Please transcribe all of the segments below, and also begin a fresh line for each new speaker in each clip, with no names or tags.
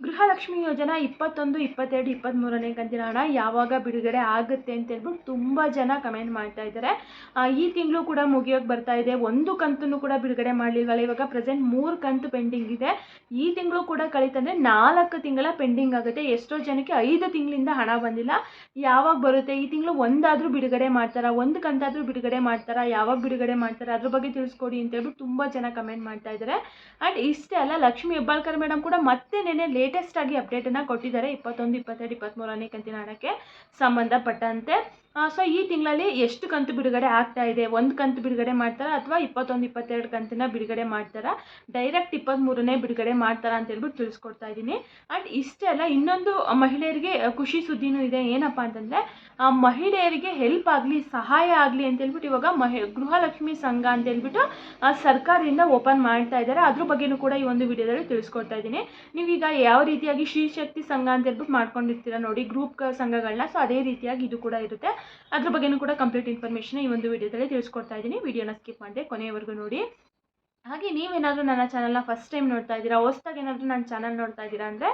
ಗೃಹಲಕ್ಷ್ಮಿ ಯೋಜನಾ ಇಪ್ಪತ್ತೊಂದು, ಇಪ್ಪತ್ತೆರಡು ಇಪ್ಪತ್ತ್ಮೂರನೇ ಕಂತಿನ ಹಣ ಯಾವಾಗ ಬಿಡುಗಡೆ ಆಗುತ್ತೆ ಅಂತ ಹೇಳ್ಬಿಟ್ಟು ತುಂಬ ಜನ ಕಮೆಂಟ್ ಮಾಡ್ತಾ ಇದ್ದಾರೆ. ಈ ತಿಂಗಳು ಕೂಡ ಮುಗಿಯೋಕೆ ಬರ್ತಾ ಇದೆ. ಒಂದು ಕಂತನ್ನು ಕೂಡ ಬಿಡುಗಡೆ ಮಾಡಲಿಲ್ಲ ಇವಾಗ ಪ್ರೆಸೆಂಟ್ ಮೂರು ಕಂತು ಪೆಂಡಿಂಗ್ ಇದೆ. ಈ ತಿಂಗಳು ಕೂಡ ಕಳೀತಂದರೆ ನಾಲ್ಕು ತಿಂಗಳ ಪೆಂಡಿಂಗ್ ಆಗುತ್ತೆ. ಎಷ್ಟೋ ಜನಕ್ಕೆ ಐದು ತಿಂಗಳಿಂದ ಹಣ ಬಂದಿಲ್ಲ. ಯಾವಾಗ ಬರುತ್ತೆ? ಈ ತಿಂಗಳು ಒಂದಾದರೂ ಬಿಡುಗಡೆ ಮಾಡ್ತಾರಾ? ಒಂದು ಕಂತಾದರೂ ಬಿಡುಗಡೆ ಮಾಡ್ತಾರಾ? ಯಾವಾಗ ಬಿಡುಗಡೆ ಮಾಡ್ತಾರಾ? ಅದ್ರ ಬಗ್ಗೆ ತಿಳಿಸ್ಕೊಡಿ ಅಂತ ಹೇಳ್ಬಿಟ್ಟು ತುಂಬ ಜನ ಕಮೆಂಟ್ ಮಾಡ್ತಾ ಇದ್ದಾರೆ. ಆ್ಯಂಡ್ ಇಷ್ಟೇ ಅಲ್ಲ, ಲಕ್ಷ್ಮಿ ಹೆಬ್ಬಾಳ್ಕರ್ ಮೇಡಮ್ ಕೂಡ ಮತ್ತೆ ನೆನೆ ಲೇಟೆಸ್ಟ್ ಆಗಿ ಅಪ್ಡೇಟನ್ನು ಕೊಟ್ಟಿದ್ದಾರೆ. ಇಪ್ಪತ್ತೊಂದು ಇಪ್ಪತ್ತೆರಡು ಇಪ್ಪತ್ತ್ಮೂರನೇ ಕಂತಿನ ಹಣಕ್ಕೆ ಸಂಬಂಧಪಟ್ಟಂತೆ. ಸೊ ಈ ತಿಂಗಳಲ್ಲಿ ಎಷ್ಟು ಕಂತು ಬಿಡುಗಡೆ ಆಗ್ತಾ ಇದೆ? ಒಂದು ಕಂತು ಬಿಡುಗಡೆ ಮಾಡ್ತಾರಾ ಅಥವಾ ಇಪ್ಪತ್ತೊಂದು, ಇಪ್ಪತ್ತೆರಡು ಕಂತಿನ ಬಿಡುಗಡೆ ಮಾಡ್ತಾರಾ? ಡೈರೆಕ್ಟ್ ಇಪ್ಪತ್ತ್ಮೂರನೇ ಬಿಡುಗಡೆ ಮಾಡ್ತಾರಾ ಅಂತ ಹೇಳ್ಬಿಟ್ಟು ತಿಳಿಸ್ಕೊಡ್ತಾ ಇದ್ದೀನಿ. ಆ್ಯಂಡ್ ಇಷ್ಟೇ ಅಲ್ಲ, ಇನ್ನೊಂದು ಮಹಿಳೆಯರಿಗೆ ಖುಷಿ ಸುದ್ದಿನೂ ಇದೆ. ಏನಪ್ಪ ಅಂತಂದರೆ ಮಹಿಳೆಯರಿಗೆ ಹೆಲ್ಪ್ ಆಗಲಿ, ಸಹಾಯ ಆಗಲಿ ಅಂತ ಹೇಳ್ಬಿಟ್ಟು ಇವಾಗ ಮಹಿ, ಗೃಹಲಕ್ಷ್ಮಿ ಸಂಘ ಅಂತ ಹೇಳ್ಬಿಟ್ಟು ಸರ್ಕಾರದಿಂದ ಓಪನ್ ಮಾಡ್ತಾ ಇದ್ದಾರೆ. ಅದ್ರ ಬಗ್ಗೆನೂ ಕೂಡ ಈ ಒಂದು ವಿಡಿಯೋದಲ್ಲಿ ತಿಳಿಸ್ಕೊಡ್ತಾ ಇದ್ದೀನಿ. ನೀವೀಗ ಯಾವ ರೀತಿಯಾಗಿ ಶ್ರೀ ಶಕ್ತಿ ಸಂಘ ಅಂತ ಹೇಳ್ಬಿಟ್ಟು ಮಾಡ್ಕೊಂಡಿರ್ತೀರ ನೋಡಿ ಗ್ರೂಪ್ ಸಂಘಗಳನ್ನ ಸೊ ಅದೇ ರೀತಿಯಾಗಿ ಇದು ಕೂಡ ಇರುತ್ತೆ. ಅದ್ರ ಬಗ್ಗೆನೂ ಕೂಡ ಕಂಪ್ಲೀಟ್ ಇನ್ಫಾರ್ಮೇಷನ್ ಈ ಒಂದು ವಿಡಿಯೋದಲ್ಲಿ ತಿಳಿಸ್ಕೊಡ್ತಾ ಇದ್ದೀನಿ. ವಿಡಿಯೋನ ಸ್ಕಿಪ್ ಮಾಡಿದೆ ಕೊನೆಯವರೆಗೂ ನೋಡಿ. ಹಾಗೆ ನೀವೇನಾದರೂ ನನ್ನ ಚಾನಲ್ನ ಫಸ್ಟ್ ಟೈಮ್ ನೋಡ್ತಾ ಇದ್ದೀರಾ, ಹೊಸ್ದಾಗಿ ಏನಾದರೂ ನನ್ನ ಚಾನಲ್ ನೋಡ್ತಾ ಇದ್ದೀರಾ ಅಂದರೆ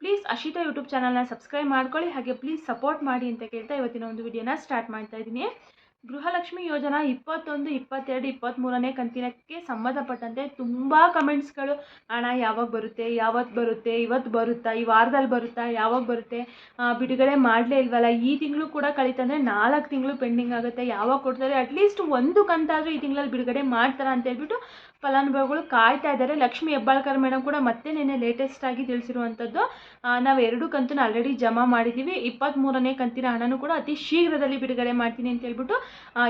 ಪ್ಲೀಸ್ ಅಶಿತಾ ಯೂಟ್ಯೂಬ್ ಚಾನಲ್ನ ಸಬ್ಸ್ಕ್ರೈಬ್ ಮಾಡ್ಕೊಳ್ಳಿ. ಹಾಗೆ ಪ್ಲೀಸ್ ಸಪೋರ್ಟ್ ಮಾಡಿ ಅಂತ ಕೇಳ್ತಾ ಇವತ್ತಿನ ಒಂದು ವಿಡಿಯೋನ ಸ್ಟಾರ್ಟ್ ಮಾಡ್ತಾ ಇದ್ದೀನಿ. ಗೃಹಲಕ್ಷ್ಮಿ ಯೋಜನಾ ಇಪ್ಪತ್ತೊಂದು, ಇಪ್ಪತ್ತೆರಡು ಇಪ್ಪತ್ತ್ಮೂರನೇ ಕಂತಿನಕ್ಕೆ ಸಂಬಂಧಪಟ್ಟಂತೆ ತುಂಬ ಕಮೆಂಟ್ಸ್ಗಳು ಹಣ ಯಾವಾಗ ಬರುತ್ತೆ? ಯಾವತ್ತು ಬರುತ್ತೆ? ಇವತ್ತು ಬರುತ್ತಾ? ಈ ವಾರದಲ್ಲಿ ಬರುತ್ತಾ? ಯಾವಾಗ ಬರುತ್ತೆ? ಬಿಡುಗಡೆ ಮಾಡಲೇ ಇಲ್ವಲ್ಲ? ಈ ತಿಂಗಳು ಕೂಡ ಕಳೀತಂದರೆ ನಾಲ್ಕು ತಿಂಗಳು ಪೆಂಡಿಂಗ್ ಆಗುತ್ತೆ. ಯಾವಾಗ ಕೊಡ್ತಾರೆ? ಅಟ್ಲೀಸ್ಟ್ ಒಂದು ಕಂತಾದರೂ ಈ ತಿಂಗಳಲ್ಲಿ ಬಿಡುಗಡೆ ಮಾಡ್ತಾರೆ? ಅಂತ ಹೇಳ್ಬಿಟ್ಟು ಫಲಾನುಭವಿಗಳು ಕಾಯ್ತಾ ಇದ್ದಾರೆ. ಲಕ್ಷ್ಮಿ ಹೆಬ್ಬಾಳ್ಕರ್ ಮೇಡಮ್ ಕೂಡ ಮತ್ತೆ ನಿನ್ನೆ ಲೇಟೆಸ್ಟ್ ಆಗಿ ತಿಳಿಸಿರುವಂಥದ್ದು ನಾವು ಎರಡು ಕಂತನ್ನು ಆಲ್ರೆಡಿ ಜಮಾ ಮಾಡಿದ್ದೀವಿ ಇಪ್ಪತ್ತ್ಮೂರನೇ ಕಂತಿನ ಹಣನೂ ಕೂಡ ಅತಿ ಶೀಘ್ರದಲ್ಲಿ ಬಿಡುಗಡೆ ಮಾಡ್ತೀನಿ ಅಂತ ಹೇಳ್ಬಿಟ್ಟು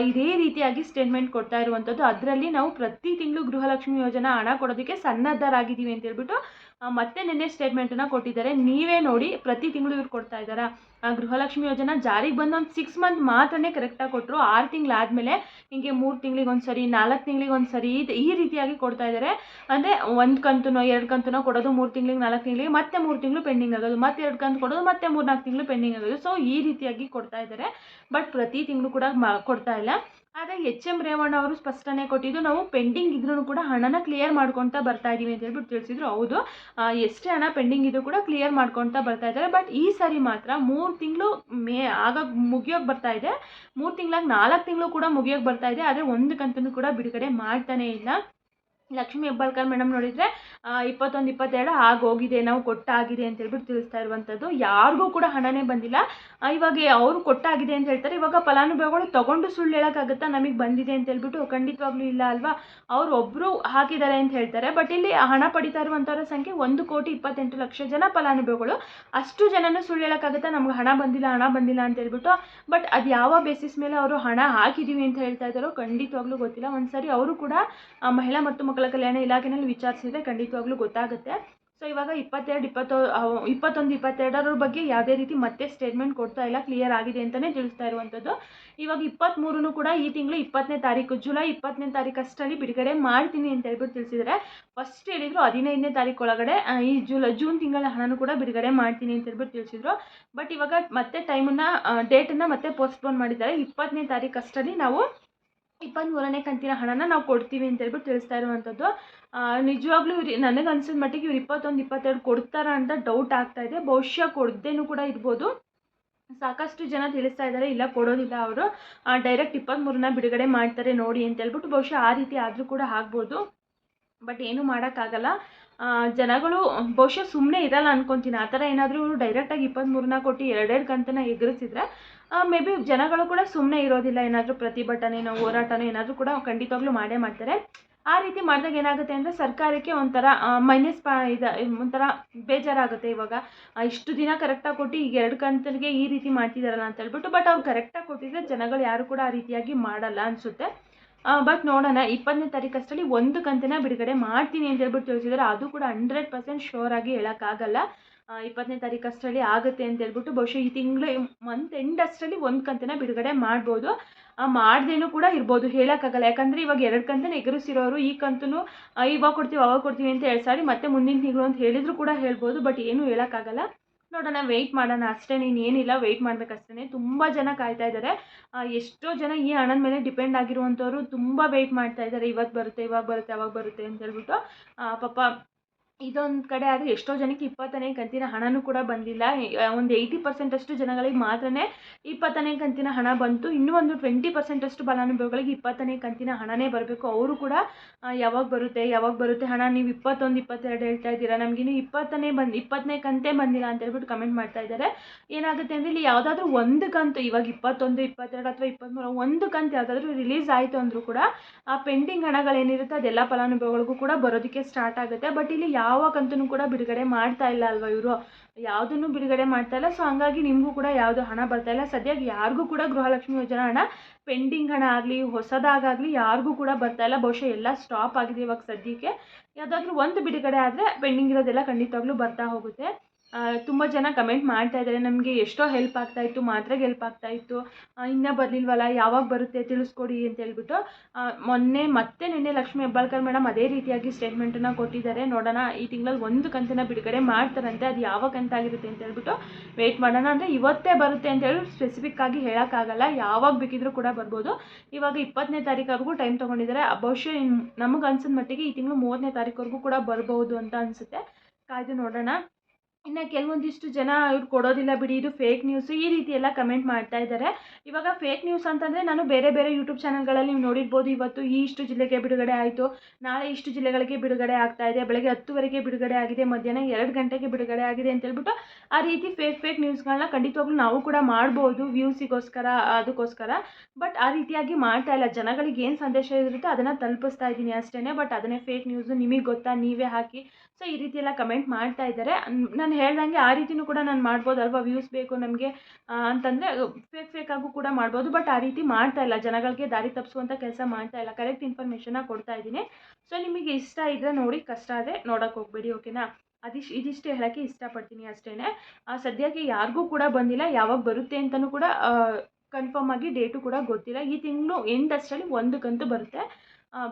ಇದೇ ರೀತಿಯಾಗಿ ಸ್ಟೇಟ್ಮೆಂಟ್ ಕೊಡ್ತಾ ಇರುವಂಥದ್ದು ಅದರಲ್ಲಿ ನಾವು ಪ್ರತಿ ತಿಂಗಳು ಗೃಹಲಕ್ಷ್ಮಿ ಯೋಜನಾ ಹಣ ಕೊಡೋದಕ್ಕೆ ಸನ್ನದ್ಧರಾಗಿದ್ದೀವಿ ಅಂತ ಹೇಳ್ಬಿಟ್ಟು ಮತ್ತೆ ನಿನ್ನೆ ಸ್ಟೇಟ್ಮೆಂಟನ್ನು ಕೊಟ್ಟಿದ್ದಾರೆ. ನೀವೇ ನೋಡಿ, ಪ್ರತಿ ತಿಂಗಳು ಇವ್ರು ಕೊಡ್ತಾ ಇದ್ದಾರಾ? ಗೃಹಲಕ್ಷ್ಮಿ ಯೋಜನಾ ಜಾರಿಗೆ ಬಂದು ಒಂದು ಸಿಕ್ಸ್ ಮಂತ್ ಮಾತ್ರನೇ ಕರೆಕ್ಟಾಗಿ ಕೊಟ್ಟರು ಆರು ತಿಂಗಳಾದಮೇಲೆ ಹಿಂಗೆ ಮೂರು ತಿಂಗಳಿಗೆ ಒಂದು ಸರಿ ನಾಲ್ಕು ತಿಂಗಳಿಗೆ ಒಂದು ಸರಿ ಈ ರೀತಿಯಾಗಿ ಕೊಡ್ತಾ ಇದ್ದಾರೆ. ಅಂದರೆ ಒಂದು ಕಂತುನೋ, ಎರಡು ಕಂತುನೋ ಕೊಡೋದು ಮೂರು ತಿಂಗಳಿಗೆ, ನಾಲ್ಕು ತಿಂಗಳಿಗೆ, ಮತ್ತೆ ಮೂರು ತಿಂಗಳು ಪೆಂಡಿಂಗ್ ಆಗೋದು, ಮತ್ತೆ ಎರಡು ಕಂತು ಕೊಡೋದು, ಮತ್ತೆ ಮೂರು ನಾಲ್ಕು ತಿಂಗಳು ಪೆಂಡಿಂಗ್ ಆಗೋದು. ಸೊ ಈ ರೀತಿಯಾಗಿ ಕೊಡ್ತಾ ಇದ್ದಾರೆ. ಬಟ್ ಪ್ರತಿ ತಿಂಗಳು ಕೂಡ ಮಾ, ಕೊಡ್ತಾ ಇಲ್ಲ. ಆದರೆ ಎಚ್ ಎಂ ರೇವಣ್ಣ ಅವರು ಸ್ಪಷ್ಟನೆ ಕೊಟ್ಟಿದ್ದು, ನಾವು ಪೆಂಡಿಂಗ್ ಇದ್ರೂ ಕೂಡ ಹಣನ ಕ್ಲಿಯರ್ ಮಾಡ್ಕೊತಾ ಬರ್ತಾ ಇದ್ದೀವಿ ಅಂತ ಹೇಳ್ಬಿಟ್ಟು ತಿಳಿಸಿದ್ರು. ಹೌದು ಎಷ್ಟೇ ಹಣ ಪೆಂಡಿಂಗ್ ಇದ್ರೂ ಕೂಡ ಕ್ಲಿಯರ್ ಮಾಡ್ಕೊತಾ ಬರ್ತಾ ಇದ್ದಾರೆ. ಬಟ್ ಈ ಸಾರಿ ಮಾತ್ರ ಮೂರು ತಿಂಗಳು ಮೇ ಆಗ ಮುಗಿಯೋಕೆ ಬರ್ತಾ ಇದೆ. ಮೂರು ತಿಂಗಳಾಗ ನಾಲ್ಕು ತಿಂಗಳು ಕೂಡ ಮುಗಿಯೋಕೆ ಬರ್ತಾ ಇದೆ. ಆದರೆ ಒಂದು ಕಂತನ್ನು ಕೂಡ ಬಿಡುಗಡೆ ಮಾಡ್ತಾನೇ ಇಲ್ಲ. ಲಕ್ಷ್ಮಿ ಹೆಬ್ಬಾಳ್ಕರ್ ಮೇಡಮ್ ನೋಡಿದರೆ ಇಪ್ಪತ್ತೊಂದು, ಇಪ್ಪತ್ತೆರಡು ಆಗೋಗಿದೆ, ನಾವು ಕೊಟ್ಟಾಗಿದೆ ಅಂತ ಹೇಳ್ಬಿಟ್ಟು ತಿಳಿಸ್ತಾ ಇರುವಂಥದ್ದು. ಯಾರಿಗೂ ಕೂಡ ಹಣನೇ ಬಂದಿಲ್ಲ. ಇವಾಗ ಅವರು ಕೊಟ್ಟಾಗಿದೆ ಅಂತ ಹೇಳ್ತಾರೆ. ಇವಾಗ ಫಲಾನುಭವಿಗಳು ತಗೊಂಡು ಸುಳ್ಳು ಹೇಳೋಕ್ಕಾಗುತ್ತಾ ನಮಗೆ ಬಂದಿದೆ ಅಂತ ಹೇಳ್ಬಿಟ್ಟು ಖಂಡಿತವಾಗ್ಲೂ ಇಲ್ಲ ಅಲ್ವಾ? ಅವ್ರು ಒಬ್ಬರು ಹಾಕಿದ್ದಾರೆ ಅಂತ ಹೇಳ್ತಾರೆ. ಬಟ್ ಇಲ್ಲಿ ಹಣ ಪಡಿತಾ ಇರುವಂಥವ್ರ ಸಂಖ್ಯೆ ಒಂದು ಕೋಟಿ ಇಪ್ಪತ್ತೆಂಟು ಲಕ್ಷ ಜನ ಫಲಾನುಭವಿಗಳು. ಅಷ್ಟು ಜನನೂ ಸುಳ್ಳು ಹೇಳೋಕ್ಕಾಗುತ್ತಾ ನಮ್ಗೆ ಹಣ ಬಂದಿಲ್ಲ ಹಣ ಬಂದಿಲ್ಲ ಅಂತ ಹೇಳ್ಬಿಟ್ಟು. ಬಟ್ ಅದು ಯಾವ ಬೇಸಿಸ್ ಮೇಲೆ ಅವರು ಹಣ ಹಾಕಿದ್ದೀವಿ ಅಂತ ಹೇಳ್ತಾ ಇದ್ದಾರೋ ಖಂಡಿತವಾಗ್ಲೂ ಗೊತ್ತಿಲ್ಲ. ಒಂದ್ಸರಿ ಅವರು ಕೂಡ ಮಹಿಳಾ ಮತ್ತು ಮಕ್ಕಳ ಕಲ್ಯಾಣ ಇಲಾಖೆನಲ್ಲಿ ವಿಚಾರಿಸಿದ್ರೆ ಖಂಡಿತವಾಗ್ಲೂ ಗೊತ್ತಾಗುತ್ತೆ. ಸೊ ಇವಾಗ ಇಪ್ಪತ್ತೆರಡು, ಇಪ್ಪತ್ತೊ ಇಪ್ಪತ್ತೊಂದು, ಇಪ್ಪತ್ತೆರಡರ ಬಗ್ಗೆ ಯಾವುದೇ ರೀತಿ ಮತ್ತೆ ಸ್ಟೇಟ್ಮೆಂಟ್ ಕೊಡ್ತಾ ಇಲ್ಲ ಕ್ಲಿಯರ್ ಆಗಿದೆ ಅಂತಲೇ ತಿಳಿಸ್ತಾ ಇರುವಂಥದ್ದು. ಇವಾಗ ಇಪ್ಪತ್ತ್ಮೂರನ್ನು ಕೂಡ ಈ ತಿಂಗಳು ಇಪ್ಪತ್ತನೇ ತಾರೀಕು, ಜುಲೈ ಇಪ್ಪತ್ತನೇ ತಾರೀಕು ಅಷ್ಟರಲ್ಲಿ ಬಿಡುಗಡೆ ಮಾಡ್ತೀನಿ ಅಂತ ಹೇಳ್ಬಿಟ್ಟು ತಿಳಿಸಿದರೆ ಫಸ್ಟ್ ಹೇಳಿದ್ರು ಹದಿನೈದನೇ ತಾರೀಕು ಒಳಗಡೆ ಈ ಜುಲ, ಜೂನ್ ತಿಂಗಳ ಹಣನೂ ಕೂಡ ಬಿಡುಗಡೆ ಮಾಡ್ತೀನಿ ಅಂತ ಹೇಳ್ಬಿಟ್ಟು ತಿಳಿಸಿದ್ರು. ಬಟ್ ಇವಾಗ ಮತ್ತೆ ಟೈಮನ್ನು ಡೇಟನ್ನು ಮತ್ತೆ ಪೋಸ್ಟ್ಪೋನ್ ಮಾಡಿದ್ದಾರೆ. ಇಪ್ಪತ್ತನೇ ತಾರೀಕು ಅಷ್ಟರಲ್ಲಿ ನಾವು ಇಪ್ಪತ್ತ್ಮೂರನೇ ಕಂತಿನ ಹಣನ ನಾವು ಕೊಡ್ತೀವಿ ಅಂತ ಹೇಳ್ಬಿಟ್ಟು ತಿಳಿಸ್ತಾ ಇರುವಂಥದ್ದು ನಿಜವಾಗ್ಲೂ ಇವ್ರು, ನನಗೆ ಅನ್ಸಿದ ಮಟ್ಟಿಗೆ ಇವ್ರು ಇಪ್ಪತ್ತೊಂದು, ಇಪ್ಪತ್ತೆರಡು ಕೊಡ್ತಾರಾ ಅಂತ ಡೌಟ್ ಆಗ್ತಾ ಇದೆ. ಬಹುಶಃ ಕೊಡ್ದೇನು ಕೂಡ ಇರ್ಬೋದು. ಸಾಕಷ್ಟು ಜನ ತಿಳಿಸ್ತಾ ಇದ್ದಾರೆ ಇಲ್ಲ ಕೊಡೋದಿಲ್ಲ ಅವರು. ಡೈರೆಕ್ಟ್ ಇಪ್ಪತ್ತ್ಮೂರನ್ನ ಬಿಡುಗಡೆ ಮಾಡ್ತಾರೆ ನೋಡಿ ಅಂತ ಹೇಳ್ಬಿಟ್ಟು ಬಹುಶಃ ಆ ರೀತಿ ಆದರೂ ಕೂಡ ಆಗ್ಬೋದು. ಬಟ್ ಏನು ಮಾಡೋಕ್ಕಾಗಲ್ಲ ಜನಗಳು ಬಹುಶಃ ಸುಮ್ಮನೆ ಇರಲ್ಲ ಅನ್ಕೊತೀನಿ. ಆ ಥರ ಏನಾದರೂ ಡೈರೆಕ್ಟಾಗಿ ಇಪ್ಪತ್ತ್ಮೂರನ್ನ ಕೊಟ್ಟು ಎರಡೆರಡು ಕಂತನ್ನ ಎಗರಿಸಿದ್ರೆ ಮೇ ಬಿ ಜನಗಳು ಕೂಡ ಸುಮ್ಮನೆ ಇರೋದಿಲ್ಲ. ಏನಾದರೂ ಪ್ರತಿಭಟನೆನೋ ಹೋರಾಟನೋ ಏನಾದರೂ ಕೂಡ ಖಂಡಿತವಾಗ್ಲೂ ಮಾಡೇ ಮಾಡ್ತಾರೆ. ಆ ರೀತಿ ಮಾಡಿದಾಗ ಏನಾಗುತ್ತೆ ಅಂದರೆ ಸರ್ಕಾರಕ್ಕೆ ಒಂಥರ ಮೈನಸ್ ಪಾ, ಇದು, ಒಂಥರ ಬೇಜಾರಾಗುತ್ತೆ ಇವಾಗ. ಇಷ್ಟು ದಿನ ಕರೆಕ್ಟಾಗಿ ಕೊಟ್ಟು ಈಗ ಎರಡು ಕಂತಿಗೆ ಈ ರೀತಿ ಮಾಡ್ತಿದ್ದಾರಲ್ಲ ಅಂತ ಹೇಳ್ಬಿಟ್ಟು ಬಟ್ ಅವ್ರು ಕರೆಕ್ಟಾಗಿ ಕೊಟ್ಟಿದ್ರೆ ಜನಗಳು ಯಾರು ಕೂಡ ಆ ರೀತಿಯಾಗಿ ಮಾಡಲ್ಲ ಅನಿಸುತ್ತೆ. ಬಟ್ ನೋಡೋಣ, ಇಪ್ಪತ್ತನೇ ತಾರೀಕು ಅಷ್ಟರಲ್ಲಿ ಒಂದು ಕಂತಿನ ಬಿಡುಗಡೆ ಮಾಡ್ತೀನಿ ಅಂತ ಹೇಳ್ಬಿಟ್ಟು ತಿಳಿಸಿದ್ದಾರೆ ಅದು ಕೂಡ ಹಂಡ್ರೆಡ್ ಪರ್ಸೆಂಟ್ ಶೋರ್ ಆಗಿ ಹೇಳೋಕ್ಕಾಗಲ್ಲ. ಇಪ್ಪತ್ತನೇ ತಾರೀಕು ಅಷ್ಟರಲ್ಲಿ ಆಗುತ್ತೆ ಅಂತ ಹೇಳ್ಬಿಟ್ಟು ಬಹುಶಃ ಈ ತಿಂಗಳು ಮಂತ್ ಎಂಡ್ ಅಷ್ಟರಲ್ಲಿ ಒಂದು ಕಂತಿನ ಬಿಡುಗಡೆ ಮಾಡ್ಬೋದು. ಮಾಡ್ದೇನೂ ಕೂಡ ಇರ್ಬೋದು, ಹೇಳೋಕ್ಕಾಗಲ್ಲ. ಯಾಕಂದರೆ ಇವಾಗ ಎರಡು ಕಂತನ ಎಗರಿಸಿರೋರು ಈ ಕಂತೂ ಇವಾಗ ಕೊಡ್ತೀವಿ, ಅವಾಗ ಕೊಡ್ತೀವಿ ಅಂತ ಹೇಳ್ಸಾಡಿ ಮತ್ತೆ ಮುಂದಿನ ತಿಂಗಳು ಅಂತ ಹೇಳಿದ್ರು ಕೂಡ ಹೇಳ್ಬೋದು ಬಟ್ ಏನೂ ಹೇಳೋಕ್ಕಾಗಲ್ಲ. ನೋಡೋಣ ವೆಯ್ಟ್ ಮಾಡೋಣ. ಅಷ್ಟೇ, ನೀನು ಏನಿಲ್ಲ ವೆಯ್ಟ್ ಮಾಡಬೇಕಷ್ಟೇ ತುಂಬ ಜನ ಕಾಯ್ತಾ ಇದ್ದಾರೆ. ಎಷ್ಟೋ ಜನ ಈ ಹಣದ ಮೇಲೆ ಡಿಪೆಂಡ್ ಆಗಿರುವಂಥವ್ರು ತುಂಬ ವೆಯ್ಟ್ ಮಾಡ್ತಾ ಇದ್ದಾರೆ. ಇವತ್ತು ಬರುತ್ತೆ, ಇವಾಗ ಬರುತ್ತೆ, ಅವಾಗ ಬರುತ್ತೆ ಅಂತ ಹೇಳ್ಬಿಟ್ಟು ಪಾಪ ಇದೊಂದು ಕಡೆ ಆದರೆ ಎಷ್ಟೋ ಜನಕ್ಕೆ ಇಪ್ಪತ್ತನೇ ಕಂತಿನ ಹಣನೂ ಕೂಡ ಬಂದಿಲ್ಲ. ಒಂದು ಏಯ್ಟಿ ಪರ್ಸೆಂಟಷ್ಟು ಜನಗಳಿಗೆ ಮಾತ್ರನೇ ಇಪ್ಪತ್ತನೇ ಕಂತಿನ ಹಣ ಬಂತು. ಇನ್ನೂ ಒಂದು ಟ್ವೆಂಟಿ ಪರ್ಸೆಂಟಷ್ಟು ಫಲಾನುಭವಿಗಳಿಗೆ ಇಪ್ಪತ್ತನೇ ಕಂತಿನ ಹಣನೇ ಬರಬೇಕು. ಅವರು ಕೂಡ ಯಾವಾಗ ಬರುತ್ತೆ ಯಾವಾಗ ಬರುತ್ತೆ ಹಣ? ನೀವು ಇಪ್ಪತ್ತೊಂದು, ಇಪ್ಪತ್ತೆರಡು ಹೇಳ್ತಾ ಇದ್ದೀರಾ. ನಮಗಿನ್ನು ಇಪ್ಪತ್ತನೇ ಬಂದು, ಇಪ್ಪತ್ತನೇ ಕಂತೇ ಬಂದಿಲ್ಲ ಅಂತ ಹೇಳ್ಬಿಟ್ಟು ಕಮೆಂಟ್ ಮಾಡ್ತಾ ಇದ್ದಾರೆ. ಏನಾಗುತ್ತೆ ಅಂದರೆ ಇಲ್ಲಿ ಯಾವುದಾದ್ರೂ ಒಂದು ಕಂತು, ಇವಾಗ ಇಪ್ಪತ್ತೊಂದು, ಇಪ್ಪತ್ತೆರಡು ಅಥವಾ ಇಪ್ಪತ್ತ್ಮೂರು ಒಂದು ಕಂತು ಯಾವುದಾದ್ರೂ ರಿಲೀಸ್ ಆಯಿತು ಅಂದರೂ ಕೂಡ ಆ ಪೆಂಡಿಂಗ್ ಹಣಗಳೇನಿರುತ್ತೆ ಅದೆಲ್ಲ ಫಲಾನುಭವಿಗಳಿಗೂ ಕೂಡ ಬರೋದಕ್ಕೆ ಸ್ಟಾರ್ಟ್ ಆಗುತ್ತೆ. ಬಟ್ ಇಲ್ಲಿ ಯಾವ ಕಂತೂ ಕೂಡ ಬಿಡುಗಡೆ ಮಾಡ್ತಾ ಇಲ್ಲ ಅಲ್ವಾ ಇವರು? ಯಾವುದನ್ನು ಬಿಡುಗಡೆ ಮಾಡ್ತಾ ಇಲ್ಲ. ಸೊ ಹಂಗಾಗಿ ನಿಮಗೂ ಕೂಡ ಯಾವುದು ಹಣ ಬರ್ತಾ ಇಲ್ಲ. ಸದ್ಯಕ್ಕೆ ಯಾರಿಗೂ ಕೂಡ ಗೃಹಲಕ್ಷ್ಮಿ ಯೋಜನಾ ಹಣ ಪೆಂಡಿಂಗ್ ಹಣ ಆಗಲಿ ಹೊಸದಾಗಲಿ ಯಾರಿಗೂ ಕೂಡ ಬರ್ತಾ ಇಲ್ಲ. ಬಹುಶಃ ಎಲ್ಲ ಸ್ಟಾಪ್ ಆಗಿದೆ ಇವಾಗ ಸದ್ಯಕ್ಕೆ. ಯಾವುದಾದ್ರೂ ಒಂದು ಬಿಡುಗಡೆ ಆದರೆ ಪೆಂಡಿಂಗ್ ಇರೋದೆಲ್ಲ ಖಂಡಿತವಾಗ್ಲೂ ಬರ್ತಾ ಹೋಗುತ್ತೆ. ತುಂಬ ಜನ ಕಮೆಂಟ್ ಮಾಡ್ತಾ ಇದ್ದಾರೆ. ನಮಗೆ ಎಷ್ಟೋ ಹೆಲ್ಪ್ ಆಗ್ತಾ ಇತ್ತು ಮಾತ್ರೆಗೆ ಹೆಲ್ಪ್ ಆಗ್ತಾ ಇತ್ತು. ಇನ್ನೂ ಬರಲಿಲ್ವಲ್ಲ, ಯಾವಾಗ ಬರುತ್ತೆ ತಿಳಿಸ್ಕೊಡಿ ಅಂತ ಹೇಳ್ಬಿಟ್ಟು ಮೊನ್ನೆ ಮತ್ತೆ ನಿನ್ನೆ ಲಕ್ಷ್ಮೀ ಹೆಬ್ಬಾಳ್ಕರ್ ಮೇಡಮ್ ಅದೇ ರೀತಿಯಾಗಿ ಸ್ಟೇಟ್ಮೆಂಟನ್ನು ಕೊಟ್ಟಿದ್ದಾರೆ. ನೋಡೋಣ, ಈ ತಿಂಗಳಲ್ಲಿ ಒಂದು ಕಂತನ್ನು ಬಿಡುಗಡೆ ಮಾಡ್ತಾರಂತೆ, ಅದು ಯಾವ ಕಂತಾಗಿರುತ್ತೆ ಅಂತ ಹೇಳ್ಬಿಟ್ಟು ವೆಯ್ಟ್ ಮಾಡೋಣ. ಅಂದರೆ ಇವತ್ತೇ ಬರುತ್ತೆ ಅಂತ ಹೇಳಿ ಸ್ಪೆಸಿಫಿಕ್ ಆಗಿ ಹೇಳೋಕ್ಕಾಗಲ್ಲ. ಯಾವಾಗ ಬೇಕಿದ್ರೂ ಕೂಡ ಬರ್ಬೋದು. ಇವಾಗ ಇಪ್ಪತ್ತನೇ ತಾರೀಕವರೆಗೂ ಟೈಮ್ ತೊಗೊಂಡಿದ್ದಾರೆ. ಬಹುಶಃ ನಮಗೆ ಅನ್ಸಿದ ಮಟ್ಟಿಗೆ ಈ ತಿಂಗಳು ಮೂವತ್ತನೇ ತಾರೀಕುವರೆಗೂ ಕೂಡ ಬರ್ಬೋದು ಅಂತ ಅನಿಸುತ್ತೆ. ಕಾಯ್ದು ನೋಡೋಣ. ಇನ್ನು ಕೆಲವೊಂದಿಷ್ಟು ಜನ ಇವ್ರು ಕೊಡೋದಿಲ್ಲ ಬಿಡಿ, ಇದು ಫೇಕ್ ನ್ಯೂಸು ಈ ರೀತಿ ಎಲ್ಲ ಕಮೆಂಟ್ ಮಾಡ್ತಾ ಇದ್ದಾರೆ ಇವಾಗ ಫೇಕ್ ನ್ಯೂಸ್ ಅಂತಂದರೆ ನಾನು ಬೇರೆ ಬೇರೆ ಯೂಟ್ಯೂಬ್ ಚಾನಲ್ಗಳಲ್ಲಿ ನೀವು ನೋಡಿರ್ಬೋದು, ಇವತ್ತು ಈ ಇಷ್ಟು ಜಿಲ್ಲೆಗೆ ಬಿಡುಗಡೆ ಆಯಿತು, ನಾಳೆ ಇಷ್ಟು ಜಿಲ್ಲೆಗಳಿಗೆ ಬಿಡುಗಡೆ ಆಗ್ತಾ ಇದೆ, ಬೆಳಗ್ಗೆ ಹತ್ತುವರೆಗೆ ಬಿಡುಗಡೆ ಆಗಿದೆ, ಮಧ್ಯಾಹ್ನ ಎರಡು ಗಂಟೆಗೆ ಬಿಡುಗಡೆ ಆಗಿದೆ ಅಂತ ಹೇಳ್ಬಿಟ್ಟು ಆ ರೀತಿ ಫೇಕ್ ಫೇಕ್ ನ್ಯೂಸ್ಗಳನ್ನ ಖಂಡಿತವಾಗ್ಲೂ ನಾವು ಕೂಡ ಮಾಡ್ಬೋದು ವ್ಯೂಸಿಗೋಸ್ಕರ ಅದಕ್ಕೋಸ್ಕರ. ಬಟ್ ಆ ರೀತಿಯಾಗಿ ಮಾಡ್ತಾ ಇಲ್ಲ. ಜನಗಳಿಗೆ ಏನು ಸಂದೇಶ ಇರುತ್ತೆ ಅದನ್ನು ತಲುಪಿಸ್ತಾ ಇದ್ದೀನಿ ಅಷ್ಟೇ ಬಟ್ ಅದನ್ನೇ ಫೇಕ್ ನ್ಯೂಸು ನಿಮಗೆ ಗೊತ್ತಾ, ನೀವೇ ಹಾಕಿ. ಸೊ ಈ ರೀತಿ ಎಲ್ಲ ಕಮೆಂಟ್ ಮಾಡ್ತಾ ಇದ್ದಾರೆ ನಾನು ಹೇಳ್ದಂಗೆ ಆ ರೀತಿನೂ ಕೂಡ ನಾನು ಮಾಡ್ಬೋದು ಅಲ್ವಾ ವ್ಯೂಸ್ ಬೇಕು ನಮಗೆ ಅಂತಂದರೆ ಫೇಕ್ ಫೇಕಾಗೂ ಕೂಡ ಮಾಡ್ಬೋದು. ಬಟ್ ಆ ರೀತಿ ಮಾಡ್ತಾ ಇಲ್ಲ. ಜನಗಳಿಗೆ ದಾರಿ ತಪ್ಪಿಸುವಂಥ ಕೆಲಸ ಮಾಡ್ತಾ ಇಲ್ಲ. ಕರೆಕ್ಟ್ ಇನ್ಫಾರ್ಮೇಷನ್ನ ಕೊಡ್ತಾ ಇದ್ದೀನಿ. ಸೊ ನಿಮಗೆ ಇಷ್ಟ ಇದ್ದರೆ ನೋಡಿ, ಕಷ್ಟ ಆದರೆ ನೋಡೋಕೆ ಹೋಗ್ಬೇಡಿ ಓಕೆನಾ ಅದಿಷ್ಟು ಇದಿಷ್ಟು ಹೇಳೋಕ್ಕೆ ಇಷ್ಟಪಡ್ತೀನಿ ಅಷ್ಟೇ ಸದ್ಯಕ್ಕೆ ಯಾರಿಗೂ ಕೂಡ ಬಂದಿಲ್ಲ. ಯಾವಾಗ ಬರುತ್ತೆ ಅಂತಲೂ ಕೂಡ ಕನ್ಫರ್ಮ್ ಆಗಿ ಡೇಟು ಕೂಡ ಗೊತ್ತಿಲ್ಲ. ಈ ತಿಂಗಳು ಎಂಡ್ ಅಷ್ಟರಲ್ಲಿ ಒಂದು ಕಂತು ಬರುತ್ತೆ.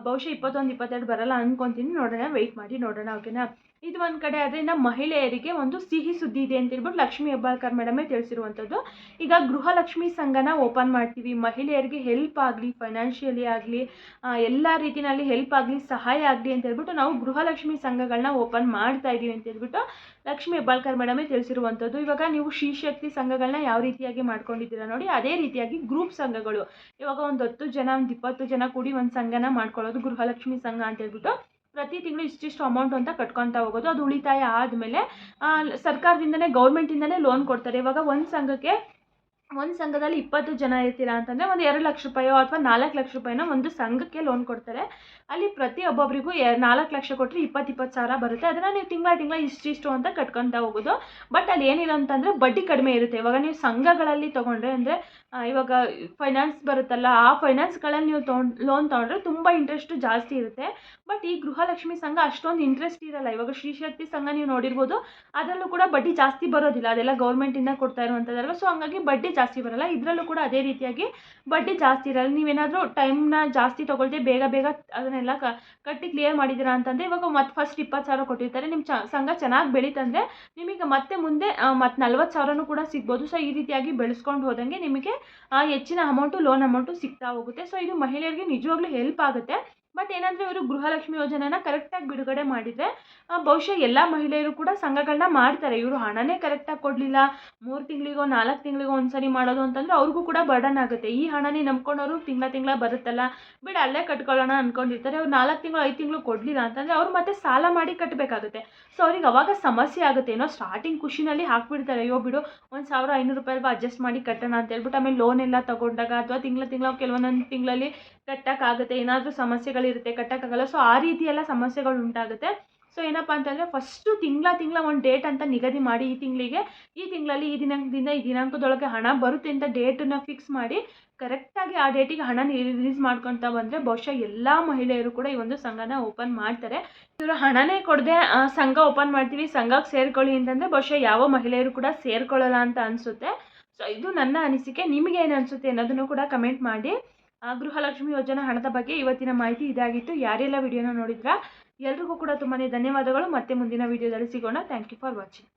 ಬಹುಶಃ ಇಪ್ಪತ್ತೊಂದು, ಇಪ್ಪತ್ತೆರಡು ಬರಲ್ಲ ಅಂದ್ಕೊತೀನಿ ನೋಡೋಣ ವೆಯ್ಟ್ ಮಾಡಿ ನೋಡೋಣ ಓಕೆನಾ ಇದು ಒಂದು ಕಡೆ ಆದರೆ ಮಹಿಳೆಯರಿಗೆ ಒಂದು ಸಿಹಿ ಸುದ್ದಿ ಇದೆ ಅಂತ ಹೇಳ್ಬಿಟ್ಟು ಲಕ್ಷ್ಮೀ ಹೆಬ್ಬಾಳ್ಕರ್ ಮೇಡಮೇ ತಿಳಿಸಿರುವಂಥದ್ದು. ಈಗ ಗೃಹಲಕ್ಷ್ಮಿ ಸಂಘನ ಓಪನ್ ಮಾಡ್ತೀವಿ. ಮಹಿಳೆಯರಿಗೆ ಹೆಲ್ಪ್ ಆಗಲಿ ಫೈನಾನ್ಷಿಯಲಿ ಆಗಲಿ ಎಲ್ಲ ರೀತಿಯಲ್ಲಿ ಹೆಲ್ಪ್ ಆಗಲಿ, ಸಹಾಯ ಆಗಲಿ ಅಂತ ಹೇಳ್ಬಿಟ್ಟು ನಾವು ಗೃಹಲಕ್ಷ್ಮಿ ಸಂಘಗಳನ್ನ ಓಪನ್ ಮಾಡ್ತಾ ಇದ್ದೀವಿ ಅಂತ ಹೇಳ್ಬಿಟ್ಟು ಲಕ್ಷ್ಮೀ ಹೆಬ್ಬಾಳ್ಕರ್ ಮೇಡಮೇ ತಿಳಿಸಿರುವಂಥದ್ದು. ಇವಾಗ ನೀವು ಶ್ರೀಶಕ್ತಿ ಸಂಘಗಳನ್ನ ಯಾವ ರೀತಿಯಾಗಿ ಮಾಡ್ಕೊಂಡಿದ್ದೀರಾ ನೋಡಿ, ಅದೇ ರೀತಿಯಾಗಿ ಗ್ರೂಪ್ ಸಂಘಗಳು. ಇವಾಗ ಒಂದು ಹತ್ತು ಜನ, ಒಂದು ಇಪ್ಪತ್ತು ಜನ ಕೂಡಿ ಒಂದು ಸಂಘನ ಮಾಡ್ಕೊಳ್ಳೋದು ಗೃಹಲಕ್ಷ್ಮಿ ಸಂಘ ಅಂತ ಹೇಳ್ಬಿಟ್ಟು ಪ್ರತಿ ತಿಂಗಳು ಇಷ್ಟಿಷ್ಟು ಅಮೌಂಟ್ ಅಂತ ಕಟ್ಕೊತಾ ಹೋಗೋದು. ಅದು ಉಳಿತಾಯ ಆದಮೇಲೆ ಸರ್ಕಾರದಿಂದನೇ ಗೌರ್ಮೆಂಟಿಂದನೇ ಲೋನ್ ಕೊಡ್ತಾರೆ. ಇವಾಗ ಒಂದು ಸಂಘಕ್ಕೆ, ಒಂದು ಸಂಘದಲ್ಲಿ ಇಪ್ಪತ್ತು ಜನ ಇರ್ತೀರಾ ಅಂತಂದರೆ ಒಂದು ಎರಡು ಲಕ್ಷ ರೂಪಾಯೋ ಅಥವಾ ನಾಲ್ಕು ಲಕ್ಷ ರೂಪಾಯಿನ ಒಂದು ಸಂಘಕ್ಕೆ ಲೋನ್ ಕೊಡ್ತಾರೆ. ಅಲ್ಲಿ ಪ್ರತಿ ಒಬ್ಬೊಬ್ಬರಿಗೂ ಎ, ನಾಲ್ಕು ಲಕ್ಷ ಕೊಟ್ಟರೆ ಇಪ್ಪತ್ತು ಇಪ್ಪತ್ತು ಸಾವಿರ ಬರುತ್ತೆ. ಅದನ್ನು ನೀವು ತಿಂಗಳ ತಿಂಗಳ ಇಷ್ಟಿಷ್ಟು ಅಂತ ಕಟ್ಕೊತಾ ಹೋಗೋದು. ಬಟ್ ಅಲ್ಲಿ ಏನಿಲ್ಲ ಅಂತಂದರೆ ಬಡ್ಡಿ ಕಡಿಮೆ ಇರುತ್ತೆ. ಇವಾಗ ನೀವು ಸಂಘಗಳಲ್ಲಿ ತೊಗೊಂಡ್ರೆ ಅಂದರೆ ಇವಾಗ ಫೈನಾನ್ಸ್ ಬರುತ್ತಲ್ಲ, ಆ ಫೈನಾನ್ಸ್ಗಳಲ್ಲಿ ನೀವು ತೊಗೊಂಡು ಲೋನ್ ತೊಗೊಂಡ್ರೆ ತುಂಬ ಇಂಟ್ರೆಸ್ಟು ಜಾಸ್ತಿ ಇರುತ್ತೆ. ಬಟ್ ಈ ಗೃಹಲಕ್ಷ್ಮಿ ಸಂಘ ಅಷ್ಟೊಂದು ಇಂಟ್ರೆಸ್ಟ್ ಇರಲ್ಲ. ಇವಾಗ ಶ್ರೀಶಕ್ತಿ ಸಂಘ ನೀವು ನೋಡಿರ್ಬೋದು, ಅದರಲ್ಲೂ ಕೂಡ ಬಡ್ಡಿ ಜಾಸ್ತಿ ಬರೋದಿಲ್ಲ. ಅದೆಲ್ಲ ಗೌರ್ಮೆಂಟಿಂದ ಕೊಡ್ತಾ ಇರುವಂಥದ್ದಲ್ವ ಸೊ ಹಂಗಾಗಿ ಬಡ್ಡಿ ಜಾಸ್ತಿ ಬರಲ್ಲ. ಇದರಲ್ಲೂ ಕೂಡ ಅದೇ ರೀತಿಯಾಗಿ ಬಡ್ಡಿ ಜಾಸ್ತಿ ಇರಲ್ಲ. ನೀವೇನಾದರೂ ಟೈಮ್ನ ಜಾಸ್ತಿ ತೊಗೊಳ್ದೆ ಬೇಗ ಬೇಗ ಅದನ್ನೆಲ್ಲ ಕಟ್ಟಿ ಕ್ಲಿಯರ್ ಮಾಡಿದ್ದೀರಾ ಅಂತಂದರೆ, ಇವಾಗ ಮತ್ತೆ ಫಸ್ಟ್ ಇಪ್ಪತ್ತು ಸಾವಿರ ಕೊಟ್ಟಿರ್ತಾರೆ. ನಿಮ್ಮ ಚ, ಸಂಘ ಚೆನ್ನಾಗಿ ಬೆಳೀತಂದರೆ ನಿಮಗೆ ಮತ್ತೆ ಮುಂದೆ ಮತ್ತು ನಲ್ವತ್ತು ಸಾವಿರನೂ ಕೂಡ ಸಿಗ್ಬೋದು. ಸೊ ಈ ರೀತಿಯಾಗಿ ಬೆಳೆಸ್ಕೊಂಡು ಹೋದಂಗೆ ನಿಮಗೆ ಹೆಚ್ಚಿನ ಅಮೌಂಟು ಲೋನ್ ಅಮೌಂಟು ಸಿಗ್ತಾ ಹೋಗುತ್ತೆ. ಸೊ ಇದು ಮಹಿಳೆಯರಿಗೆ ನಿಜವಾಗ್ಲೂ ಹೆಲ್ಪ್ ಆಗುತ್ತೆ. ಬಟ್ ಏನಂದರೆ ಇವರು ಗೃಹಲಕ್ಷ್ಮಿ ಯೋಜನೆನ ಕರೆಕ್ಟಾಗಿ ಬಿಡುಗಡೆ ಮಾಡಿದರೆ ಬಹುಶಃ ಎಲ್ಲ ಮಹಿಳೆಯರು ಕೂಡ ಸಂಘಗಳನ್ನ ಮಾಡ್ತಾರೆ. ಇವರು ಹಣನೇ ಕರೆಕ್ಟಾಗಿ ಕೊಡಲಿಲ್ಲ. ಮೂರು ತಿಂಗಳಿಗೋ, ನಾಲ್ಕು ತಿಂಗಳಿಗೋ ಒಂದ್ಸರಿ ಮಾಡೋದು ಅಂತಂದರೆ ಅವ್ರಿಗೂ ಕೂಡ ಬರ್ಡನ್ ಆಗುತ್ತೆ. ಈ ಹಣನೇ ನಂಬ್ಕೊಂಡವರು ತಿಂಗಳ ತಿಂಗಳ ಬರುತ್ತಲ್ಲ. ಬಿಡು, ಅಲ್ಲೇ ಕಟ್ಕೊಳ್ಳೋಣ ಅಂದ್ಕೊಂಡಿರ್ತಾರೆ ಅವ್ರು ನಾಲ್ಕು ತಿಂಗಳು, ಐದು ತಿಂಗಳು ಕೊಡಲಿಲ್ಲ ಅಂತಂದರೆ ಅವ್ರು ಮತ್ತೆ ಸಾಲ ಮಾಡಿ ಕಟ್ಟಬೇಕಾಗುತ್ತೆ ಸೊ ಅವ್ರಿಗೆ ಅವಾಗ ಸಮಸ್ಯೆ ಆಗುತ್ತೆ. ಏನೋ ಸ್ಟಾರ್ಟಿಂಗ್ ಖುಷಿನಲ್ಲಿ ಹಾಕ್ಬಿಡ್ತಾರೆ. ಅಯ್ಯೋ, ಬಿಡು, ಒಂದು ಸಾವಿರ ಐನೂರು ರೂಪಾಯಿ ಅಡ್ಜಸ್ಟ್ ಮಾಡಿ ಕಟ್ಟೋಣ ಅಂತ ಹೇಳ್ಬಿಟ್ಟು ಆಮೇಲೆ ಲೋನ್ ಎಲ್ಲ ತಗೊಂಡಾಗ ಅಥವಾ ತಿಂಗಳ ತಿಂಗಳ, ಕೆಲವೊಂದೊಂದು ತಿಂಗಳಲ್ಲಿ ಕಟ್ಟೋಕ್ಕಾಗುತ್ತೆ, ಏನಾದರೂ ಸಮಸ್ಯೆಗಳಿರುತ್ತೆ, ಕಟ್ಟೋಕ್ಕಾಗಲ್ಲ. ಸೊ ಆ ರೀತಿ ಎಲ್ಲ ಸಮಸ್ಯೆಗಳು ಉಂಟಾಗುತ್ತೆ. ಸೊ ಏನಪ್ಪ ಅಂತಂದರೆ ಫಸ್ಟು ತಿಂಗಳ ತಿಂಗಳ ಒಂದು ಡೇಟ್ ಅಂತ ನಿಗದಿ ಮಾಡಿ ಈ ತಿಂಗಳಿಗೆ. ಈ ತಿಂಗಳಲ್ಲಿ ಈ ದಿನಾಂಕದಿಂದ ಈ ದಿನಾಂಕದೊಳಗೆ ಹಣ ಬರುತ್ತೆ ಅಂತ ಡೇಟನ್ನು ಫಿಕ್ಸ್ ಮಾಡಿ ಕರೆಕ್ಟಾಗಿ ಆ ಡೇಟಿಗೆ ಹಣ ರಿಲೀಸ್ ಮಾಡ್ಕೊತಾ ಬಂದರೆ, ಬಹುಶಃ ಎಲ್ಲ ಮಹಿಳೆಯರು ಕೂಡ ಈ ಒಂದು ಸಂಘನ ಓಪನ್ ಮಾಡ್ತಾರೆ. ಇವರು ಹಣನೇ ಕೊಡದೆ ಸಂಘ ಓಪನ್ ಮಾಡ್ತೀವಿ, ಸಂಘಕ್ಕೆ ಸೇರ್ಕೊಳ್ಳಿ ಅಂತಂದರೆ, ಬಹುಶಃ ಯಾವ ಮಹಿಳೆಯರು ಕೂಡ ಸೇರ್ಕೊಳ್ಳಲ್ಲ ಅಂತ ಅನಿಸುತ್ತೆ. ಸೊ ಇದು ನನ್ನ ಅನಿಸಿಕೆ. ನಿಮಗೆ ಅನಿಸುತ್ತೆ ಅನ್ನೋದನ್ನು ಕೂಡ ಕಮೆಂಟ್ ಮಾಡಿ. ಗೃಹಲಕ್ಷ್ಮಿ ಯೋಜನಾ ಹಣದ ಬಗ್ಗೆ ಇವತ್ತಿನ ಮಾಹಿತಿ ಇದಾಗಿತ್ತು. ಯಾರೆಲ್ಲ ವಿಡಿಯೋನ ನೋಡಿದ್ರಾ, ಎಲ್ರಿಗೂ ಕೂಡ ತುಂಬಾ ಧನ್ಯವಾದಗಳು. ಮತ್ತೆ ಮುಂದಿನ ವಿಡಿಯೋದಲ್ಲಿ ಸಿಗೋಣ. Thank you for watching